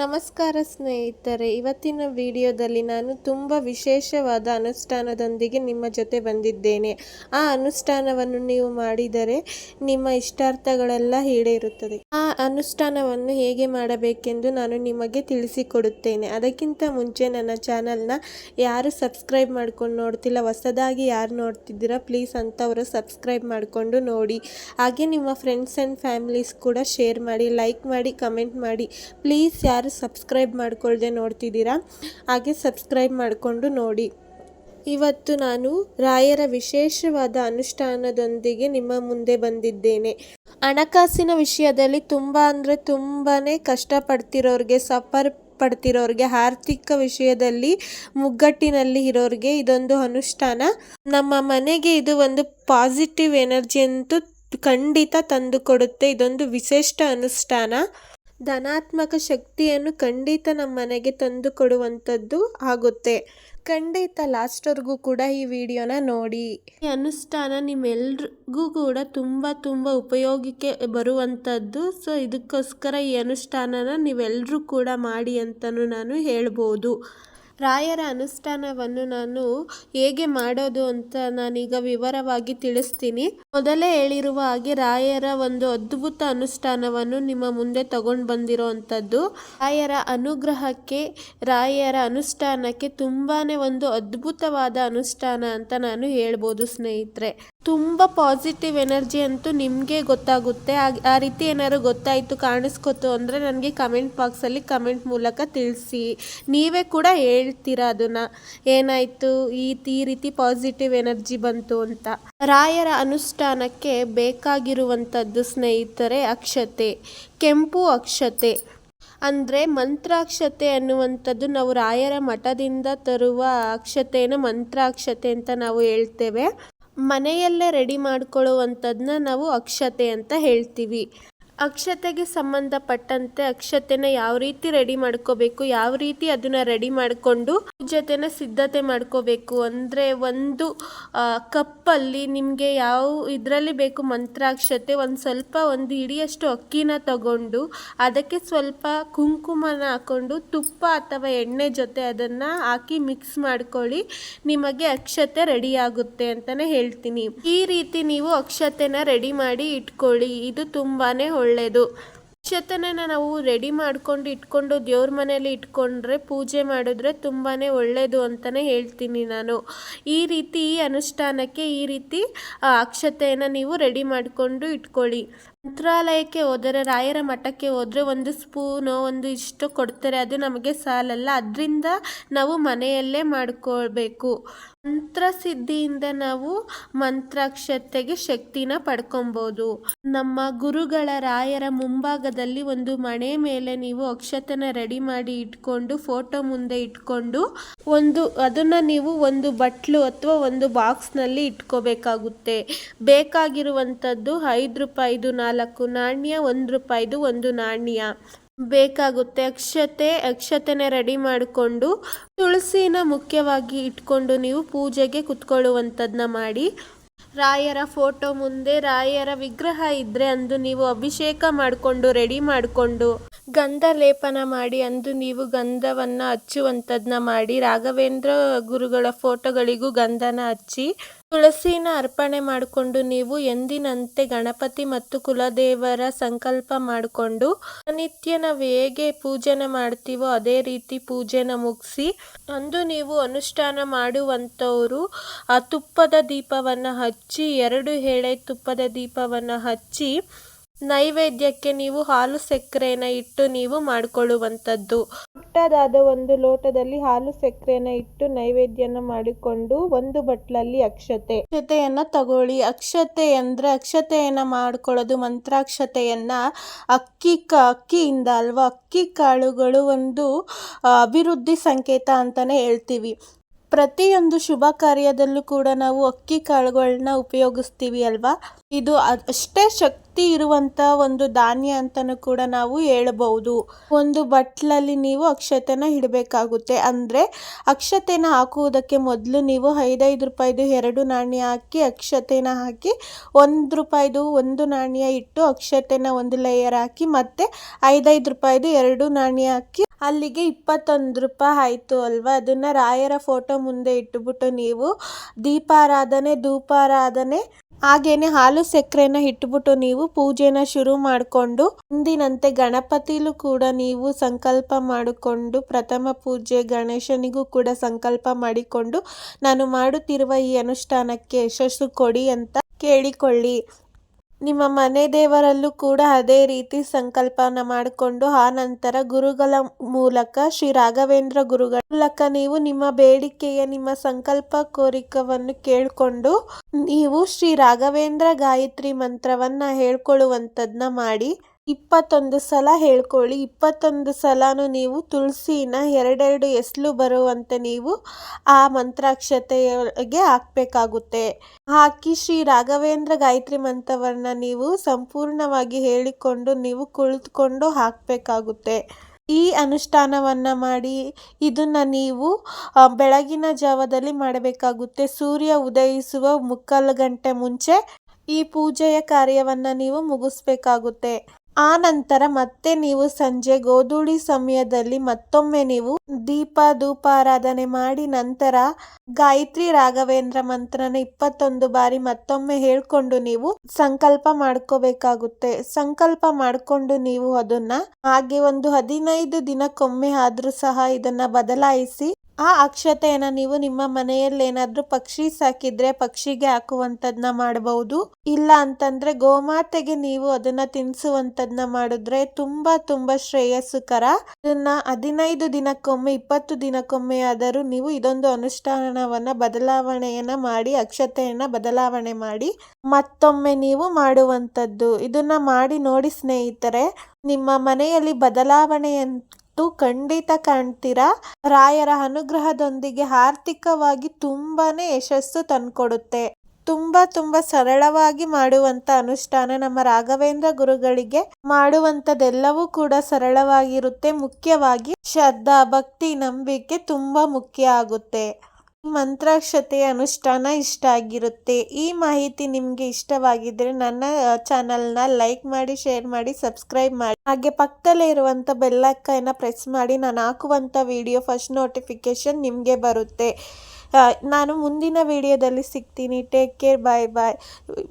ನಮಸ್ಕಾರ ಸ್ನೇಹಿತರೆ, ಇವತ್ತಿನ ವಿಡಿಯೋದಲ್ಲಿ ನಾನು ತುಂಬ ವಿಶೇಷವಾದ ಅನುಷ್ಠಾನದೊಂದಿಗೆ ನಿಮ್ಮ ಜೊತೆ ಬಂದಿದ್ದೇನೆ. ಆ ಅನುಷ್ಠಾನವನ್ನು ನೀವು ಮಾಡಿದರೆ ನಿಮ್ಮ ಇಷ್ಟಾರ್ಥಗಳೆಲ್ಲ ಈಡೇರುತ್ತದೆ. ಆ ಅನುಷ್ಠಾನವನ್ನು ಹೇಗೆ ಮಾಡಬೇಕೆಂದು ನಾನು ನಿಮಗೆ ತಿಳಿಸಿಕೊಡುತ್ತೇನೆ. ಅದಕ್ಕಿಂತ ಮುಂಚೆ ನನ್ನ ಚಾನಲ್ನ ಯಾರು ಸಬ್ಸ್ಕ್ರೈಬ್ ಮಾಡ್ಕೊಂಡು ನೋಡ್ತಿಲ್ಲ, ಹೊಸದಾಗಿ ಯಾರು ನೋಡ್ತಿದ್ದೀರಾ, ಪ್ಲೀಸ್ ಅಂಥವರು ಸಬ್ಸ್ಕ್ರೈಬ್ ಮಾಡಿಕೊಂಡು ನೋಡಿ. ಹಾಗೆ ನಿಮ್ಮ ಫ್ರೆಂಡ್ಸ್ ಆ್ಯಂಡ್ ಫ್ಯಾಮಿಲೀಸ್ ಕೂಡ ಶೇರ್ ಮಾಡಿ ಲೈಕ್ ಮಾಡಿ ಕಮೆಂಟ್ ಮಾಡಿ. ಪ್ಲೀಸ್ ಯಾರು ಸಬ್ಸ್ಕ್ರೈಬ್ ಮಾಡ್ಕೊಳ್ಳದೆ ನೋಡ್ತಿದ್ದೀರಾ? ಹಾಗೆ ಸಬ್ಸ್ಕ್ರೈಬ್ ಮಾಡಿಕೊಂಡು ನೋಡಿ. ಇವತ್ತು ನಾನು ರಾಯರ ವಿಶೇಷವಾದ ಅನುಷ್ಠಾನದೊಂದಿಗೆ ನಿಮ್ಮ ಮುಂದೆ ಬಂದಿದ್ದೇನೆ. ಹಣಕಾಸಿನ ವಿಷಯದಲ್ಲಿ ತುಂಬ ಅಂದರೆ ತುಂಬಾ ಕಷ್ಟಪಡ್ತಿರೋರಿಗೆ, ಸಫರ್ ಪಡ್ತಿರೋರಿಗೆ, ಆರ್ಥಿಕ ವಿಷಯದಲ್ಲಿ ಮುಗ್ಗಟ್ಟಿನಲ್ಲಿ ಇರೋರಿಗೆ ಇದೊಂದು ಅನುಷ್ಠಾನ. ನಮ್ಮ ಮನೆಗೆ ಇದು ಒಂದು ಪಾಸಿಟಿವ್ ಎನರ್ಜಿ ಅಂತೂ ಖಂಡಿತ ತಂದುಕೊಡುತ್ತೆ ಇದೊಂದು ವಿಶಿಷ್ಟ ಅನುಷ್ಠಾನ. ಧನಾತ್ಮಕ ಶಕ್ತಿಯನ್ನು ಖಂಡಿತ ನಮ್ಮ ಮನೆಗೆ ತಂದು ಕೊಡುವಂಥದ್ದು ಆಗುತ್ತೆ. ಖಂಡಿತ ಲಾಸ್ಟ್ವರೆಗೂ ಕೂಡ ಈ ವಿಡಿಯೋನ ನೋಡಿ. ಈ ಅನುಷ್ಠಾನ ನಿಮ್ಮೆಲ್ರಿಗೂ ಕೂಡ ತುಂಬ ತುಂಬ ಉಪಯೋಗಕ್ಕೆ ಬರುವಂಥದ್ದು. ಸೊ, ಇದಕ್ಕೋಸ್ಕರ ಈ ಅನುಷ್ಠಾನನ ನೀವೆಲ್ಲರೂ ಕೂಡ ಮಾಡಿ ಅಂತಲೂ ನಾನು ಹೇಳ್ಬೋದು. ರಾಯರ ಅನುಷ್ಠಾನವನ್ನು ನಾನು ಹೇಗೆ ಮಾಡೋದು ಅಂತ ನಾನೀಗ ವಿವರವಾಗಿ ತಿಳಿಸ್ತೀನಿ. ಮೊದಲೇ ಹೇಳಿರುವ ಹಾಗೆ ರಾಯರ ಒಂದು ಅದ್ಭುತ ಅನುಷ್ಠಾನವನ್ನು ನಿಮ್ಮ ಮುಂದೆ ತಗೊಂಡು ಬಂದಿರೋ ಅಂಥದ್ದು ರಾಯರ ಅನುಗ್ರಹಕ್ಕೆ, ರಾಯರ ಅನುಷ್ಠಾನಕ್ಕೆ ತುಂಬಾನೇ ಒಂದು ಅದ್ಭುತವಾದ ಅನುಷ್ಠಾನ ಅಂತ ನಾನು ಹೇಳ್ಬೋದು ಸ್ನೇಹಿತರೆ. ತುಂಬ ಪಾಸಿಟಿವ್ ಎನರ್ಜಿ ಅಂತೂ ನಿಮಗೆ ಗೊತ್ತಾಗುತ್ತೆ. ಆ- ರೀತಿ ಏನಾದ್ರು ಗೊತ್ತಾಯಿತು, ಕಾಣಿಸ್ಕೊತು ಅಂದರೆ ನನಗೆ ಕಮೆಂಟ್ ಬಾಕ್ಸಲ್ಲಿ ಕಮೆಂಟ್ ಮೂಲಕ ತಿಳಿಸಿ. ನೀವೇ ಕೂಡ ಹೇಳ್ತೀರಾ ಅದನ್ನು? ಏನಾಯಿತು? ಈ ಈ ರೀತಿ ಪಾಸಿಟಿವ್ ಎನರ್ಜಿ ಬಂತು ಅಂತ. ರಾಯರ ಅನುಷ್ಠಾನಕ್ಕೆ ಬೇಕಾಗಿರುವಂಥದ್ದು ಸ್ನೇಹಿತರೆ ಅಕ್ಷತೆ, ಕೆಂಪು ಅಕ್ಷತೆ. ಅಂದರೆ ಮಂತ್ರಾಕ್ಷತೆ ಅನ್ನುವಂಥದ್ದು ನಾವು ರಾಯರ ಮಠದಿಂದ ತರುವ ಅಕ್ಷತೆಯನ್ನು ಮಂತ್ರಾಕ್ಷತೆ ಅಂತ ನಾವು ಹೇಳ್ತೇವೆ. ಮನೆಯಲ್ಲೇ ರೆಡಿ ಮಾಡ್ಕೊಳ್ಳುವಂಥದ್ದನ್ನ ನಾವು ಅಕ್ಷತೆ ಅಂತ ಹೇಳ್ತೀವಿ. ಅಕ್ಷತೆಗೆ ಸಂಬಂಧಪಟ್ಟಂತೆ ಅಕ್ಷತೆನ ಯಾವ ರೀತಿ ರೆಡಿ ಮಾಡ್ಕೋಬೇಕು, ಯಾವ ರೀತಿ ಅದನ್ನ ರೆಡಿ ಮಾಡಿಕೊಂಡು ಜೊತೆನ ಸಿದ್ಧತೆ ಮಾಡ್ಕೋಬೇಕು ಅಂದರೆ ಒಂದು ಕಪ್ಪಲ್ಲಿ ನಿಮಗೆ ಯಾವ ಇದರಲ್ಲಿ ಬೇಕು ಮಂತ್ರಾಕ್ಷತೆ ಒಂದು ಸ್ವಲ್ಪ ಒಂದು ಹಿಡಿಯಷ್ಟು ಅಕ್ಕಿನ ತಗೊಂಡು ಅದಕ್ಕೆ ಸ್ವಲ್ಪ ಕುಂಕುಮನ ಹಾಕೊಂಡು ತುಪ್ಪ ಅಥವಾ ಎಣ್ಣೆ ಜೊತೆ ಅದನ್ನು ಹಾಕಿ ಮಿಕ್ಸ್ ಮಾಡ್ಕೊಳ್ಳಿ, ನಿಮಗೆ ಅಕ್ಷತೆ ರೆಡಿ ಆಗುತ್ತೆ ಅಂತಲೇ ಹೇಳ್ತೀನಿ. ಈ ರೀತಿ ನೀವು ಅಕ್ಷತೆನ ರೆಡಿ ಮಾಡಿ ಇಟ್ಕೊಳ್ಳಿ. ಇದು ತುಂಬಾನೇ ಒಳ್ಳೆಯದು ಅಕ್ಷತೆನ ನಾವು ರೆಡಿ ಮಾಡ್ಕೊಂಡು ಇಟ್ಕೊಂಡು ದೇವ್ರ ಮನೆಯಲ್ಲಿ ಇಟ್ಕೊಂಡ್ರೆ ಪೂಜೆ ಮಾಡಿದ್ರೆ ತುಂಬಾ ಒಳ್ಳೆಯದು ಅಂತಲೇ ಹೇಳ್ತೀನಿ ನಾನು. ಈ ರೀತಿ ಅನುಷ್ಠಾನಕ್ಕೆ ಈ ರೀತಿ ಅಕ್ಷತೆಯನ್ನು ನೀವು ರೆಡಿ ಮಾಡಿಕೊಂಡು ಇಟ್ಕೊಳ್ಳಿ. ಮಂತ್ರಾಲಯಕ್ಕೆ ಹೋದರೆ, ರಾಯರ ಮಠಕ್ಕೆ ಹೋದರೆ ಒಂದು ಸ್ಪೂನು ಒಂದು ಇಷ್ಟು ಕೊಡ್ತಾರೆ. ಅದು ನಮಗೆ ಸಾಲಲ್ಲ. ಅದರಿಂದ ನಾವು ಮನೆಯಲ್ಲೇ ಮಾಡ್ಕೊಳ್ಬೇಕು. ಮಂತ್ರಸಿದ್ಧಿಯಿಂದ ನಾವು ಮಂತ್ರಾಕ್ಷತೆಗೆ ಶಕ್ತಿನ ಪಡ್ಕೊಬೋದು ನಮ್ಮ ಗುರುಗಳ ರಾಯರ ಮುಂಭಾಗದಲ್ಲಿ ಒಂದು ಮಣೆ ಮೇಲೆ ನೀವು ಅಕ್ಷತನ ರೆಡಿ ಮಾಡಿ ಇಟ್ಕೊಂಡು, ಫೋಟೋ ಮುಂದೆ ಇಟ್ಕೊಂಡು ಒಂದು, ಅದನ್ನು ನೀವು ಒಂದು ಬಟ್ಲು ಅಥವಾ ಒಂದು ಬಾಕ್ಸ್ನಲ್ಲಿ ಇಟ್ಕೋಬೇಕಾಗುತ್ತೆ. ಬೇಕಾಗಿರುವಂಥದ್ದು ಐದು ರೂಪಾಯಿದು ನಾಲ್ಕು ನಾಣ್ಯ, ಒಂದು ರೂಪಾಯಿದು ಒಂದು ನಾಣ್ಯ. ಬೇಕಾಗುತ್ತೆ ಅಕ್ಷತೆ, ಅಕ್ಷತೆನ ರೆಡಿ ಮಾಡಿಕೊಂಡು ತುಳಸಿನ ಮುಖ್ಯವಾಗಿ ಇಟ್ಕೊಂಡು ನೀವು ಪೂಜೆಗೆ ಕುತ್ಕೊಳ್ಳುವಂಥದ್ದನ್ನ ಮಾಡಿ. ರಾಯರ ಫೋಟೋ ಮುಂದೆ ರಾಯರ ವಿಗ್ರಹ ಇದ್ದರೆ ಅಂದು ನೀವು ಅಭಿಷೇಕ ಮಾಡಿಕೊಂಡು, ರೆಡಿ ಮಾಡಿಕೊಂಡು. ಗಂಧ ಲೇಪನ ಮಾಡಿ ಅಂದು ನೀವು ಗಂಧವನ್ನು ಹಚ್ಚುವಂಥದ್ದನ್ನ ಮಾಡಿ ರಾಘವೇಂದ್ರ ಗುರುಗಳ ಫೋಟೋಗಳಿಗೂ ಗಂಧನ ಹಚ್ಚಿ ತುಳಸಿನ ಅರ್ಪಣೆ ಮಾಡಿಕೊಂಡು ನೀವು ಎಂದಿನಂತೆ ಗಣಪತಿ ಮತ್ತು ಕುಲದೇವರ ಸಂಕಲ್ಪ ಮಾಡಿಕೊಂಡು ನಿತ್ಯ ನಾವು ಹೇಗೆ ಪೂಜೆನ ಮಾಡ್ತೀವೋ ಅದೇ ರೀತಿ ಪೂಜೆನ ಮುಗಿಸಿ ಅಂದು ನೀವು ಅನುಷ್ಠಾನ ಮಾಡುವಂಥವರು ಆ ತುಪ್ಪದ ದೀಪವನ್ನು ಹಚ್ಚಿ ಎರಡು ಎಳೆ ತುಪ್ಪದ ದೀಪವನ್ನು ಹಚ್ಚಿ ನೈವೇದ್ಯಕ್ಕೆ ನೀವು ಹಾಲು ಸಕ್ಕರೆನ ಇಟ್ಟು ನೀವು ಮಾಡಿಕೊಳ್ಳುವಂಥದ್ದು. ಪುಟ್ಟದಾದ ಒಂದು ಲೋಟದಲ್ಲಿ ಹಾಲು ಸಕ್ಕರೆನ ಇಟ್ಟು ನೈವೇದ್ಯನ ಮಾಡಿಕೊಂಡು ಒಂದು ಬಟ್ಲಲ್ಲಿ ಅಕ್ಷತೆ. ಅಕ್ಷತೆಯನ್ನು ತಗೊಳ್ಳಿ. ಅಕ್ಷತೆ ಅಂದರೆ ಅಕ್ಷತೆಯನ್ನು ಮಾಡ್ಕೊಳ್ಳೋದು ಮಂತ್ರಾಕ್ಷತೆಯನ್ನು ಅಕ್ಕಿ ಕ ಅಕ್ಕಿಯಿಂದ ಅಲ್ವಾ? ಅಕ್ಕಿ ಕಾಳುಗಳು ಒಂದು ಅಭಿವೃದ್ಧಿ ಸಂಕೇತ ಅಂತಾನೆ ಹೇಳ್ತೀವಿ. ಪ್ರತಿಯೊಂದು ಶುಭ ಕಾರ್ಯದಲ್ಲೂ ಕೂಡ ನಾವು ಅಕ್ಕಿ ಕಾಳುಗಳನ್ನ ಉಪಯೋಗಿಸ್ತೀವಿ ಅಲ್ವಾ? ಇದು ಅಷ್ಟೇ ಶಕ್ತಿ ಶಕ್ತಿ ಇರುವಂತ ಒಂದು ಧಾನ್ಯ ಅಂತಾನೂ ಕೂಡ ನಾವು ಹೇಳಬಹುದು. ಒಂದು ಬಟ್ಲಲ್ಲಿ ನೀವು ಅಕ್ಷತೆನ ಇಡಬೇಕಾಗುತ್ತೆ. ಅಂದ್ರೆ ಅಕ್ಷತೆನ ಹಾಕುವುದಕ್ಕೆ ಮೊದಲು ನೀವು ಐದೈದು ರೂಪಾಯಿದು ಎರಡು ನಾಣ್ಯ ಹಾಕಿ ಅಕ್ಷತೆನ ಹಾಕಿ ಒಂದು ರೂಪಾಯಿದು ಒಂದು ನಾಣ್ಯ ಇಟ್ಟು ಅಕ್ಷತೆನ ಒಂದು ಲೇಯರ್ ಹಾಕಿ ಮತ್ತೆ ಐದೈದು ರೂಪಾಯಿದು ಎರಡು ನಾಣ್ಯ ಹಾಕಿ ಅಲ್ಲಿಗೆ ಇಪ್ಪತ್ತೊಂದು ರೂಪಾಯಿ ಆಯಿತು ಅಲ್ವಾ? ಅದನ್ನು ರಾಯರ ಫೋಟೋ ಮುಂದೆ ಇಟ್ಟುಬಿಟ್ಟು ನೀವು ದೀಪಾರಾಧನೆ, ಧೂಪಾರಾಧನೆ ಹಾಗೇನೆ ಹಾಲು ಸಕ್ಕರೆನ ಇಟ್ಬಿಟ್ಟು ನೀವು ಪೂಜೆನ ಶುರು ಮಾಡಿಕೊಂಡು ಮುಂದಿನಂತೆ ಗಣಪತಿಲೂ ಕೂಡ ನೀವು ಸಂಕಲ್ಪ ಮಾಡಿಕೊಂಡು ಪ್ರಥಮ ಪೂಜೆ ಗಣೇಶನಿಗೂ ಕೂಡ ಸಂಕಲ್ಪ ಮಾಡಿಕೊಂಡು ನಾನು ಮಾಡುತ್ತಿರುವ ಈ ಅನುಷ್ಠಾನಕ್ಕೆ ಯಶಸ್ಸು ಕೊಡಿ ಅಂತ ಕೇಳಿಕೊಳ್ಳಿ. ನಿಮ್ಮ ಮನೆ ದೇವರಲ್ಲೂ ಕೂಡ ಅದೇ ರೀತಿ ಸಂಕಲ್ಪನ ಮಾಡಿಕೊಂಡು ಆ ನಂತರ ಗುರುಗಳ ಮೂಲಕ ಶ್ರೀ ರಾಘವೇಂದ್ರ ಗುರುಗಳ ಮೂಲಕ ನೀವು ನಿಮ್ಮ ಬೇಡಿಕೆಯ, ನಿಮ್ಮ ಸಂಕಲ್ಪ ಕೋರಿಕವನ್ನು ಕೇಳಿಕೊಂಡು ನೀವು ಶ್ರೀ ರಾಘವೇಂದ್ರ ಗಾಯತ್ರಿ ಮಂತ್ರವನ್ನ ಹೇಳ್ಕೊಳ್ಳುವಂಥದ್ದನ್ನ ಮಾಡಿ ಇಪ್ಪತ್ತೊಂದು ಸಲ ಹೇಳ್ಕೊಳ್ಳಿ. ಇಪ್ಪತ್ತೊಂದು ಸಲನೂ ನೀವು ತುಳಸಿನ ಎರಡೆರಡು ಎಸ್ಲು ಬರುವಂತೆ ನೀವು ಆ ಮಂತ್ರಾಕ್ಷತೆಗೆ ಹಾಕಬೇಕಾಗುತ್ತೆ. ಹಾಕಿ ಶ್ರೀ ರಾಘವೇಂದ್ರ ಗಾಯತ್ರಿ ಮಂತ್ರವನ್ನು ನೀವು ಸಂಪೂರ್ಣವಾಗಿ ಹೇಳಿಕೊಂಡು ನೀವು ಕುಳಿತುಕೊಂಡು ಹಾಕಬೇಕಾಗುತ್ತೆ. ಈ ಅನುಷ್ಠಾನವನ್ನು ಮಾಡಿ ಇದನ್ನು ನೀವು ಬೆಳಗಿನ ಜಾವದಲ್ಲಿ ಮಾಡಬೇಕಾಗುತ್ತೆ. ಸೂರ್ಯ ಉದಯಿಸುವ ಮುಕ್ಕಾಲು ಗಂಟೆ ಮುಂಚೆ ಈ ಪೂಜೆಯ ಕಾರ್ಯವನ್ನು ನೀವು ಮುಗಿಸ್ಬೇಕಾಗುತ್ತೆ. ಆ ನಂತರ ಮತ್ತೆ ನೀವು ಸಂಜೆ ಗೋಧೂಳಿ ಸಮಯದಲ್ಲಿ ಮತ್ತೊಮ್ಮೆ ನೀವು ದೀಪ ಧೂಪಾರಾಧನೆ ಮಾಡಿ ನಂತರ ಗಾಯತ್ರಿ ರಾಘವೇಂದ್ರ ಮಂತ್ರನ ಇಪ್ಪತ್ತೊಂದು ಬಾರಿ ಮತ್ತೊಮ್ಮೆ ಹೇಳ್ಕೊಂಡು ನೀವು ಸಂಕಲ್ಪ ಮಾಡ್ಕೋಬೇಕಾಗುತ್ತೆ. ಸಂಕಲ್ಪ ಮಾಡ್ಕೊಂಡು ನೀವು ಅದನ್ನ ಹಾಗೆ ಒಂದು ಹದಿನೈದು ದಿನಕ್ಕೊಮ್ಮೆ ಆದ್ರೂ ಸಹ ಇದನ್ನ ಬದಲಾಯಿಸಿ ಆ ಅಕ್ಷತೆಯನ್ನ ನೀವು ನಿಮ್ಮ ಮನೆಯಲ್ಲಿ ಏನಾದ್ರೂ ಪಕ್ಷಿ ಸಾಕಿದ್ರೆ ಪಕ್ಷಿಗೆ ಹಾಕುವಂತದ್ನ ಮಾಡಬಹುದು ಇಲ್ಲ ಅಂತಂದ್ರೆ ಗೋಮಾತೆಗೆ ನೀವು ಅದನ್ನ ತಿನ್ಸುವಂತದ್ನ ಮಾಡಿದ್ರೆ ತುಂಬಾ ತುಂಬಾ ಶ್ರೇಯಸ್ಕರ. ಇದನ್ನ ಹದಿನೈದು ದಿನಕ್ಕೊಮ್ಮೆ, ಇಪ್ಪತ್ತು ದಿನಕ್ಕೊಮ್ಮೆ ಆದರೂ ನೀವು ಇದೊಂದು ಅನುಷ್ಠಾನವನ್ನ, ಬದಲಾವಣೆಯನ್ನ ಮಾಡಿ, ಅಕ್ಷತೆಯನ್ನ ಬದಲಾವಣೆ ಮಾಡಿ, ಮತ್ತೊಮ್ಮೆ ನೀವು ಮಾಡುವಂತದ್ದು ಇದನ್ನ ಮಾಡಿ ನೋಡಿ ಸ್ನೇಹಿತರೆ, ನಿಮ್ಮ ಮನೆಯಲ್ಲಿ ಬದಲಾವಣೆಯಂತೂ ಖಂಡಿತ ಕಾಣ್ತೀರಾ? ರಾಯರ ಅನುಗ್ರಹದೊಂದಿಗೆ ಆರ್ಥಿಕವಾಗಿ ತುಂಬಾನೇ ಯಶಸ್ಸು ತಂದ್ಕೊಡುತ್ತೆ. ತುಂಬಾ ತುಂಬಾ ಸರಳವಾಗಿ ಮಾಡುವಂತ ಅನುಷ್ಠಾನ ನಮ್ಮ ರಾಘವೇಂದ್ರ ಗುರುಗಳಿಗೆ. ಮಾಡುವಂತದೆಲ್ಲವೂ ಕೂಡ ಸರಳವಾಗಿರುತ್ತೆ. ಮುಖ್ಯವಾಗಿ ಶ್ರದ್ಧಾ, ಭಕ್ತಿ, ನಂಬಿಕೆ ತುಂಬಾ ಮುಖ್ಯ ಆಗುತ್ತೆ. ಮಂತ್ರಾಕ್ಷತೆಯ ಅನುಷ್ಠಾನ ಇಷ್ಟ ಆಗಿರುತ್ತೆ. ಈ ಮಾಹಿತಿ ನಿಮಗೆ ಇಷ್ಟವಾಗಿದ್ದರೆ ನನ್ನ ಚಾನಲ್ನ ಲೈಕ್ ಮಾಡಿ, ಶೇರ್ ಮಾಡಿ, ಸಬ್ಸ್ಕ್ರೈಬ್ ಮಾಡಿ. ಹಾಗೆ ಪಕ್ಕದಲ್ಲೇ ಇರುವಂಥ ಬೆಲ್ಲಕ್ಕನ್ನು ಪ್ರೆಸ್ ಮಾಡಿ. ನಾನು ಹಾಕುವಂಥ ವಿಡಿಯೋ ಫಸ್ಟ್ ನೋಟಿಫಿಕೇಶನ್ ನಿಮಗೆ ಬರುತ್ತೆ. ನಾನು ಮುಂದಿನ ವಿಡಿಯೋದಲ್ಲಿ ಸಿಗ್ತೀನಿ. Take care, bye bye.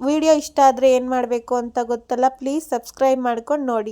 Video ಇಷ್ಟ ಆದರೆ ಏನು ಮಾಡಬೇಕು ಅಂತ ಗೊತ್ತಲ್ಲ, ಪ್ಲೀಸ್ ಸಬ್ಸ್ಕ್ರೈಬ್ ಮಾಡ್ಕೊಂಡು ನೋಡಿ.